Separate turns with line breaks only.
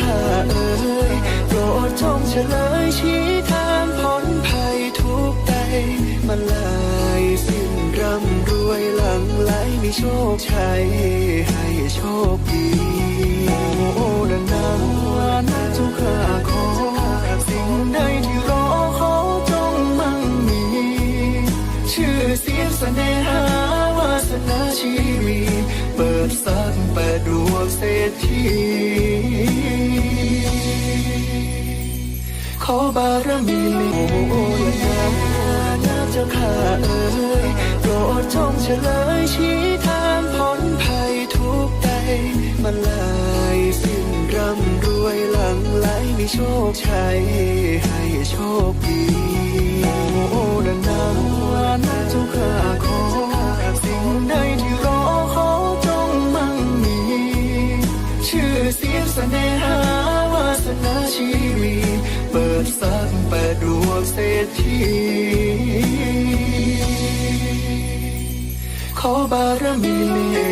ข้าเอ๋ยโปรดจงเฉลยชี้ทางพ้นภัยทุกใดมันลายสิ้นร่ำรวยหลังไหลมีโชคชัยให้โชคดีโอ้ดังนั้นนะเจ้าข้าขอสิ่งใดที่รอขอจงมั่งมี ชื่อเสียงเสน่หาวาสนาชีวีเปิดสักเปิดดวงเศรษฐี อบารมีโอ้ละนานาเจ้าข้าเอ๋ยโปรดจงเฉลยชี้ทางพ้นภัยทุกใดมันลายสิ้นร่ำรวยหลังไหลมีโชคชัยให้โชคดีโอ้ละนานาเจ้าข้าขอสิ่งใดที่รอขอจงมั่งมี ชื่อเสียงเสน่หา สักแปดดวงเศรษฐีขอบารมีเมตตา